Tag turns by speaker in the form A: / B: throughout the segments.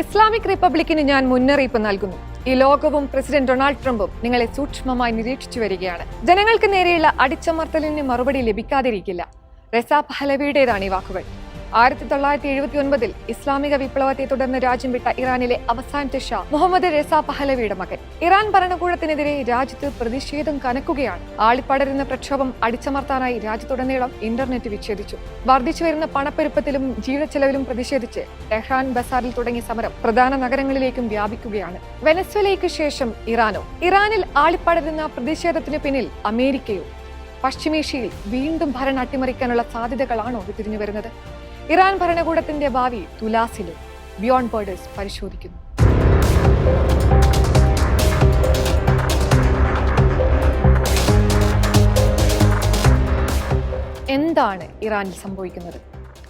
A: Islamic റിപ്പബ്ലിക്കിന് ഞാൻ മുന്നറിയിപ്പ് നൽകുന്നു. ഈ ലോകവും പ്രസിഡന്റ് ഡൊണാൾഡ് ട്രംപും നിങ്ങളെ സൂക്ഷ്മമായി നിരീക്ഷിച്ചു വരികയാണ്. ജനങ്ങൾക്ക് നേരെയുള്ള അടിച്ചമർത്തലിന് മറുപടി ലഭിക്കാതിരിക്കില്ല. റെസ പഹലവിയുടേതാണ് ഈ വാക്കുകൾ. ആയിരത്തി തൊള്ളായിരത്തി എഴുപത്തി ഒൻപതിൽ ഇസ്ലാമിക വിപ്ലവത്തെ തുടർന്ന് രാജ്യം വിട്ട ഇറാനിലെ അവസാനത്തെ ഷാ മുഹമ്മദ് റെസ പഹലവിയുടെ മകൻ. ഇറാൻ ഭരണകൂടത്തിനെതിരെ രാജ്യത്ത് പ്രതിഷേധം കനക്കുകയാണ്. ആളിപ്പടരുന്ന പ്രക്ഷോഭം അടിച്ചമർത്താനായി രാജ്യത്തുടനീളം ഇന്റർനെറ്റ് വിച്ഛേദിച്ചു. വർദ്ധിച്ചു വരുന്ന പണപ്പെരുപ്പത്തിലും ജീവിതച്ചെലവിലും പ്രതിഷേധിച്ച് ടെഹ്റാൻ ബസാറിൽ തുടങ്ങിയ സമരം പ്രധാന നഗരങ്ങളിലേക്കും വ്യാപിക്കുകയാണ്. വെനസ്വലയ്ക്ക് ശേഷം ഇറാനോ. ഇറാനിൽ ആളിപ്പടരുന്ന പ്രതിഷേധത്തിന് പിന്നിൽ അമേരിക്കയോ. പശ്ചിമേഷ്യയിൽ വീണ്ടും ഭരണം അട്ടിമറിക്കാനുള്ള സാധ്യതകളാണോ വിതിരിഞ്ഞു വരുന്നത്? ഇറാൻ ഭരണകൂടത്തിന്റെ ഭാവി തുലാസിലും ബിയോണ്ട് ബോർഡേഴ്സ് പരിശോധിക്കുന്നു. എന്താണ് ഇറാനിൽ സംഭവിക്കുന്നത്?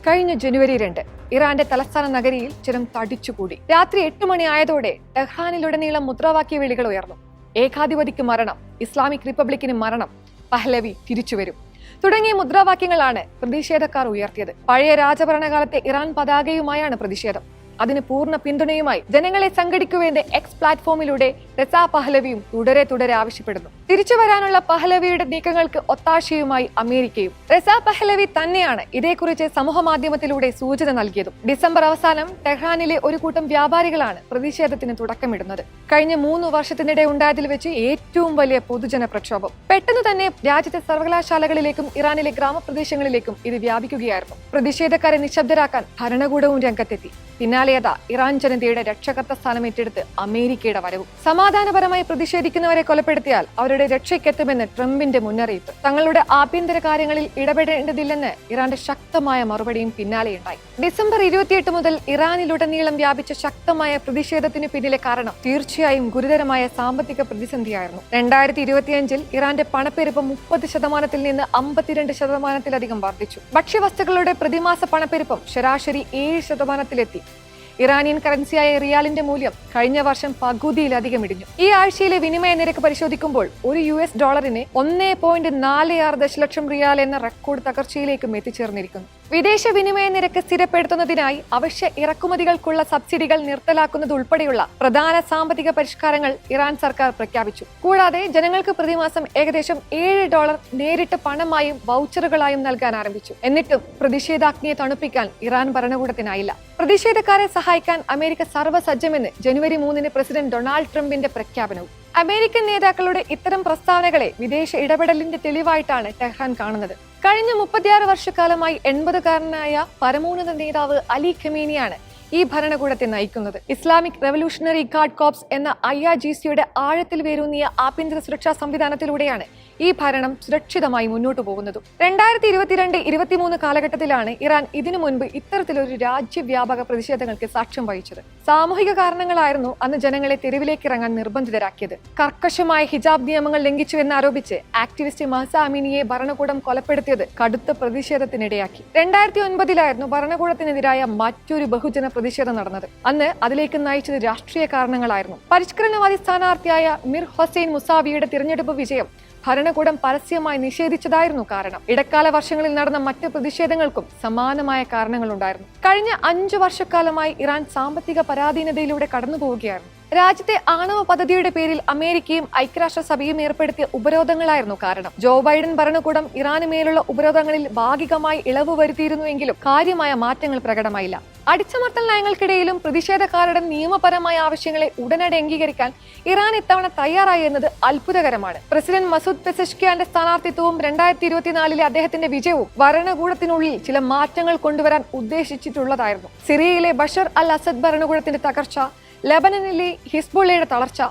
A: കഴിഞ്ഞ ജനുവരി രണ്ട് ഇറാന്റെ തലസ്ഥാന നഗരിയിൽ ജനം തടിച്ചുകൂടി. രാത്രി എട്ട് മണി ആയതോടെ ടെഹ്റാനിലുടനീളം മുദ്രാവാക്യ വിളികൾ ഉയർന്നു. ഏകാധിപതിക്ക് മരണം ഇസ്ലാമിക് റിപ്പബ്ലിക്കിന് മരണം പഹ്ലവി തിരിച്ചുവരും. തുടങ്ങിയ മുദ്രാവാക്യങ്ങളാണ് പ്രതിഷേധക്കാർ ഉയർത്തിയത്. പഴയ രാജഭരണകാലത്തെ ഇറാൻ പതാകയുമായാണ് പ്രതിഷേധം. അതിന് പൂർണ പിന്തുണയുമായി ജനങ്ങളെ സംഘടിക്കുവേണ്ട എക്സ് പ്ലാറ്റ്ഫോമിലൂടെ റസ പഹലവിയും തുടരെ തുടരെ ആവശ്യപ്പെടുന്നു. തിരിച്ചു വരാനുള്ള പഹലവിയുടെ നീക്കങ്ങൾക്ക് ഒത്താശയുമായി അമേരിക്കയും. റസ പഹലവി തന്നെയാണ് ഇതേക്കുറിച്ച് സമൂഹ മാധ്യമത്തിലൂടെ സൂചന നൽകിയതും. ഡിസംബർ അവസാനം ടെഹ്റാനിലെ ഒരു കൂട്ടം വ്യാപാരികളാണ് പ്രതിഷേധത്തിന് തുടക്കമിടുന്നത്. കഴിഞ്ഞ മൂന്ന് വർഷത്തിനിടെ ഉണ്ടായതിൽ വെച്ച് ഏറ്റവും വലിയ പൊതുജന പ്രക്ഷോഭം. പെട്ടെന്ന് തന്നെ രാജ്യത്തെ സർവകലാശാലകളിലേക്കും ഇറാനിലെ ഗ്രാമപ്രദേശങ്ങളിലേക്കും ഇത് വ്യാപിക്കുകയായിരുന്നു. പ്രതിഷേധക്കാരെ നിശബ്ദരാക്കാൻ ഭരണകൂടവും രംഗത്തെത്തി. പിന്നാലെയതാ ഇറാൻ ജനതയുടെ രക്ഷകർത്ത സ്ഥാനം ഏറ്റെടുത്ത് അമേരിക്കയുടെ വരവ് സമാധാനപരമായി പ്രതിഷേധിക്കുന്നവരെ കൊലപ്പെടുത്തിയാൽ അവരുടെ രക്ഷയ്ക്കെത്തുമെന്ന് ട്രംപിന്റെ മുന്നറിയിപ്പ്. തങ്ങളുടെ ആഭ്യന്തര കാര്യങ്ങളിൽ ഇടപെടേണ്ടതില്ലെന്ന് ഇറാന്റെ ശക്തമായ മറുപടിയും പിന്നാലെയുണ്ടായി ഡിസംബർ ഇരുപത്തിയെട്ട് മുതൽ ഇറാനിലുടനീളം വ്യാപിച്ച ശക്തമായ പ്രതിഷേധത്തിന് പിന്നിലെ കാരണം തീർച്ചയായും ഗുരുതരമായ സാമ്പത്തിക പ്രതിസന്ധിയായിരുന്നു. രണ്ടായിരത്തി ഇരുപത്തിയഞ്ചിൽ ഇറാന്റെ പണപ്പെരുപ്പം മുപ്പത് ശതമാനത്തിൽ നിന്ന് അമ്പത്തിരണ്ട് ശതമാനത്തിലധികം വർദ്ധിച്ചു. ഭക്ഷ്യവസ്തുക്കളുടെ പ്രതിമാസ പണപ്പെരുപ്പം ശരാശരി ഏഴ് ശതമാനത്തിലെത്തി. ഇറാനിയൻ കറൻസിയായ റിയാലിന്റെ മൂല്യം കഴിഞ്ഞ വർഷം പകുതിയിലധികം ഇടിഞ്ഞു. ഈ ആഴ്ചയിലെ വിനിമയ നിരക്ക് പരിശോധിക്കുമ്പോൾ ഒരു യു എസ് ഡോളറിന് ഒന്നേ പോയിന്റ് നാല് ആറ് ദശലക്ഷം റിയാൽ എന്ന റെക്കോർഡ് തകർച്ചയിലേക്കും എത്തിച്ചേർന്നിരിക്കുന്നു. വിദേശ വിനിമയ നിരക്ക് സ്ഥിരപ്പെടുത്തുന്നതിനായി അവശ്യ ഇറക്കുമതികൾക്കുള്ള സബ്സിഡികൾ നിർത്തലാക്കുന്നത് ഉൾപ്പെടെയുള്ള പ്രധാന സാമ്പത്തിക പരിഷ്കാരങ്ങൾ ഇറാൻ സർക്കാർ പ്രഖ്യാപിച്ചു. കൂടാതെ ജനങ്ങൾക്ക് പ്രതിമാസം ഏകദേശം ഏഴ് ഡോളർ നേരിട്ട് പണമായും വൗച്ചറുകളായും നൽകാൻ ആരംഭിച്ചു. എന്നിട്ടും പ്രതിഷേധാഗ്നിയെ തണുപ്പിക്കാൻ ഇറാൻ ഭരണകൂടത്തിനായില്ല. പ്രതിഷേധക്കാരെ സഹായിക്കാൻ അമേരിക്ക സർവസജ്ജമെന്ന് ജനുവരി മൂന്നിന് പ്രസിഡന്റ് ഡൊണാൾഡ് ട്രംപിന്റെ പ്രഖ്യാപനവും. അമേരിക്കൻ നേതാക്കളുടെ ഇത്തരം പ്രസ്താവനകളെ വിദേശ ഇടപെടലിന്റെ തെളിവായിട്ടാണ് ടെഹ്റാൻ കാണുന്നത്. കഴിഞ്ഞ മുപ്പത്തിയാറ് വർഷക്കാലമായി എൺപതുകാരനായ പരമോന്നത നേതാവ് അലി ഖമീനിയാണ് ഈ ഭരണകൂടത്തെ നയിക്കുന്നത്. ഇസ്ലാമിക് റെവല്യൂഷണറി ഗാർഡ് കോപ്സ് എന്ന ഐ ആർ ജി സിയുടെ ആഴത്തിൽ വേരൂന്നിയ ആഭ്യന്തര സുരക്ഷാ സംവിധാനത്തിലൂടെയാണ് ഈ ഭരണം സുരക്ഷിതമായി മുന്നോട്ടു പോകുന്നതും. രണ്ടായിരത്തി ഇരുപത്തിരണ്ട് ഇരുപത്തിമൂന്ന് കാലഘട്ടത്തിലാണ് ഇറാൻ ഇതിനു മുൻപ് ഇത്തരത്തിലൊരു രാജ്യവ്യാപക പ്രതിഷേധങ്ങൾക്ക് സാക്ഷ്യം വഹിച്ചത്. സാമൂഹിക കാരണങ്ങളായിരുന്നു അന്ന് ജനങ്ങളെ തെരുവിലേക്ക് ഇറങ്ങാൻ നിർബന്ധിതരാക്കിയത്. കർക്കശമായ ഹിജാബ് നിയമങ്ങൾ ലംഘിച്ചു എന്നാരോപിച്ച് ആക്ടിവിസ്റ്റ് മഹസ അമീനിയെ ഭരണകൂടം കൊലപ്പെടുത്തിയത് കടുത്ത പ്രതിഷേധത്തിനിടയാക്കി. രണ്ടായിരത്തി ഒൻപതിലായിരുന്നു ഭരണകൂടത്തിനെതിരായ മറ്റൊരു ബഹുജന പ്രതിഷേധം നടന്നത്. അന്ന് അതിലേക്ക് നയിച്ചത് രാഷ്ട്രീയ കാരണങ്ങളായിരുന്നു. പരിഷ്കരണവാദി സ്ഥാനാർത്ഥിയായ മിർ ഹൊസൈൻ മുസാവിയുടെ തിരഞ്ഞെടുപ്പ് വിജയം ഭരണകൂടം പരസ്യമായി നിഷേധിച്ചതായിരുന്നു കാരണം. ഇടക്കാല വർഷങ്ങളിൽ നടന്ന മറ്റ് പ്രതിഷേധങ്ങൾക്കും സമാനമായ കാരണങ്ങളുണ്ടായിരുന്നു. കഴിഞ്ഞ അഞ്ചു വർഷക്കാലമായി ഇറാൻ സാമ്പത്തിക പരാധീനതയിലൂടെ കടന്നു പോവുകയായിരുന്നു രാജ്യത്തെ ആണവ പദ്ധതിയുടെ പേരിൽ അമേരിക്കയും ഐക്യരാഷ്ട്രസഭയും ഏർപ്പെടുത്തിയ ഉപരോധങ്ങളായിരുന്നു കാരണം. ജോ ബൈഡൻ ഭരണകൂടം ഇറാന് മേലുള്ള ഉപരോധങ്ങളിൽ ഭാഗികമായി ഇളവ് വരുത്തിയിരുന്നുവെങ്കിലും കാര്യമായ മാറ്റങ്ങൾ പ്രകടമായില്ല. അടിച്ചമർത്തൽ നയങ്ങൾക്കിടയിലും പ്രതിഷേധക്കാരുടെ നിയമപരമായ ആവശ്യങ്ങളെ ഉടനടി അംഗീകരിക്കാൻ ഇറാൻ ഇത്തവണ തയ്യാറായി എന്നത് അത്ഭുതകരമാണ്. പ്രസിഡന്റ് മസൂദ് പെസഷ്കിയാന്റെ സ്ഥാനാർത്ഥിത്വവും രണ്ടായിരത്തി ഇരുപത്തിനാലിലെ അദ്ദേഹത്തിന്റെ വിജയവും ഭരണകൂടത്തിനുള്ളിൽ ചില മാറ്റങ്ങൾ കൊണ്ടുവരാൻ ഉദ്ദേശിച്ചിട്ടുള്ളതായിരുന്നു. സിറിയയിലെ ബഷർ അൽ അസദ് ഭരണകൂടത്തിന്റെ തകർച്ച ലെബനനിലെ ഹിസ്ബുള്ളയുടെ തളർച്ച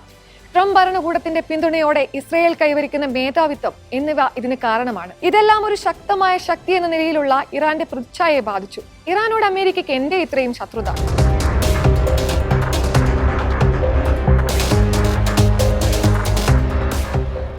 A: ട്രംപ് ഭരണകൂടത്തിന്റെ പിന്തുണയോടെ ഇസ്രയേൽ കൈവരിക്കുന്ന മേധാവിത്വം എന്നിവ ഇതിന് കാരണമാണ്. ഇതെല്ലാം ഒരു ശക്തമായ ശക്തി എന്ന നിലയിലുള്ള ഇറാന്റെ പ്രതിച്ഛായയെ ബാധിച്ചു. ഇറാനോട് അമേരിക്കയ്ക്ക് എന്റെ ഇത്രയും ശത്രുത.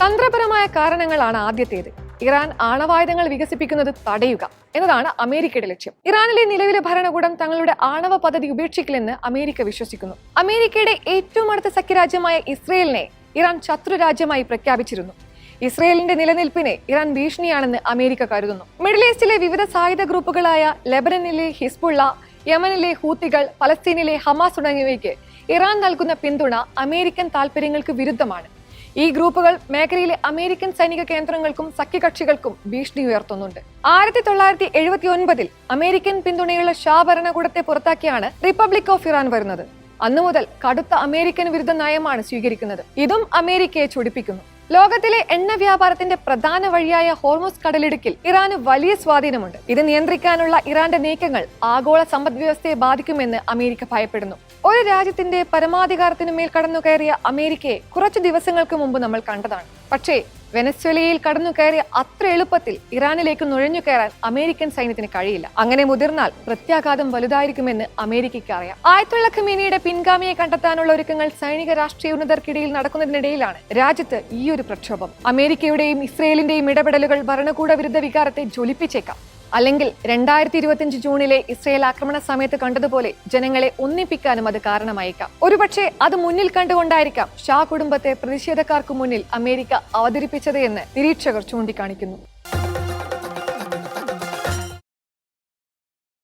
A: തന്ത്രപരമായ കാരണങ്ങളാണ് ആദ്യത്തേത്. ഇറാൻ ആണവായുധങ്ങൾ വികസിപ്പിക്കുന്നത് തടയുക എന്നതാണ് അമേരിക്കയുടെ ലക്ഷ്യം. ഇറാനിലെ നിലവിലെ ഭരണകൂടം തങ്ങളുടെ ആണവ പദ്ധതി ഉപേക്ഷിക്കില്ലെന്ന് അമേരിക്ക വിശ്വസിക്കുന്നു. അമേരിക്കയുടെ ഏറ്റവും അടുത്ത സഖ്യരാജ്യമായ ഇസ്രയേലിനെ ഇറാൻ ശത്രു രാജ്യമായി പ്രഖ്യാപിച്ചിരുന്നു. ഇസ്രയേലിന്റെ നിലനിൽപ്പിനെ ഇറാൻ ഭീഷണിയാണെന്ന് അമേരിക്ക കരുതുന്നു. മിഡിൽ ഈസ്റ്റിലെ വിവിധ സായുധ ഗ്രൂപ്പുകളായ ലെബനനിലെ ഹിസ്ബുള്ള യമനിലെ ഹൂത്തികൾ പലസ്തീനിലെ ഹമാസ് തുടങ്ങിയവയ്ക്ക് ഇറാൻ നൽകുന്ന പിന്തുണ അമേരിക്കൻ താൽപര്യങ്ങൾക്ക് വിരുദ്ധമാണ്. ഈ ഗ്രൂപ്പുകൾ മേഖലയിലെ അമേരിക്കൻ സൈനിക കേന്ദ്രങ്ങൾക്കും സഖ്യകക്ഷികൾക്കും ഭീഷണി ഉയർത്തുന്നുണ്ട്. ആയിരത്തി തൊള്ളായിരത്തി എഴുപത്തി ഒൻപതിൽ അമേരിക്കൻ പിന്തുണയുള്ള ഷാ ഭരണകൂടത്തെ പുറത്താക്കിയാണ് റിപ്പബ്ലിക് ഓഫ് ഇറാൻ വരുന്നത്. അന്നു മുതൽ കടുത്ത അമേരിക്കൻ വിരുദ്ധ നയമാണ് സ്വീകരിക്കുന്നത്. ഇതും അമേരിക്കയെ ചൊടിപ്പിക്കുന്നു. ലോകത്തിലെ എണ്ണ വ്യാപാരത്തിന്റെ പ്രധാന വഴിയായ ഹോർമോസ് കടലിടുക്കിൽ ഇറാന് വലിയ സ്വാധീനമുണ്ട്. ഇത് നിയന്ത്രിക്കാനുള്ള ഇറാന്റെ നീക്കങ്ങൾ ആഗോള സമ്പദ് വ്യവസ്ഥയെ ബാധിക്കുമെന്ന് അമേരിക്ക ഭയപ്പെടുന്നു. ഒരു രാജ്യത്തിന്റെ പരമാധികാരത്തിനു മേൽ കടന്നു കയറിയ അമേരിക്കയെ കുറച്ചു ദിവസങ്ങൾക്ക് മുമ്പ് നമ്മൾ കണ്ടതാണ്. പക്ഷേ വെനസ്വേലയിൽ കടന്നു കയറി അത്ര എളുപ്പത്തിൽ ഇറാനിലേക്ക് നുഴഞ്ഞു കയറാൻ അമേരിക്കൻ സൈന്യത്തിന് കഴിയില്ല. അങ്ങനെ മുതിർന്നാൽ പ്രത്യാഘാതം വലുതായിരിക്കുമെന്ന് അമേരിക്കയ്ക്ക് അറിയാം. ആയത്തുള്ള ഖമീനിയുടെ പിൻഗാമിയെ കണ്ടെത്താനുള്ള ഒരുക്കങ്ങൾ സൈനിക രാഷ്ട്രീയ ഉന്നതർക്കിടയിൽ നടക്കുന്നതിനിടയിലാണ് രാജ്യത്ത് ഈ ഒരു പ്രക്ഷോഭം. അമേരിക്കയുടെയും ഇസ്രയേലിന്റെയും ഇടപെടലുകൾ ഭരണകൂട വിരുദ്ധ വികാരത്തെ ജ്വലിപ്പിച്ചേക്കാം. അല്ലെങ്കിൽ രണ്ടായിരത്തി ഇരുപത്തിയഞ്ച് ജൂണിലെ ഇസ്രയേൽ ആക്രമണ സമയത്ത് കണ്ടതുപോലെ ജനങ്ങളെ ഒന്നിപ്പിക്കാനും അത് കാരണമായേക്കാം. ഒരുപക്ഷെ അത് മുന്നിൽ കണ്ടുകൊണ്ടായിരിക്കാം ഷാ കുടുംബത്തെ പ്രതിഷേധക്കാർക്ക് മുന്നിൽ അമേരിക്ക അവതരിപ്പിച്ചത് എന്ന് നിരീക്ഷകർ ചൂണ്ടിക്കാണിക്കുന്നു.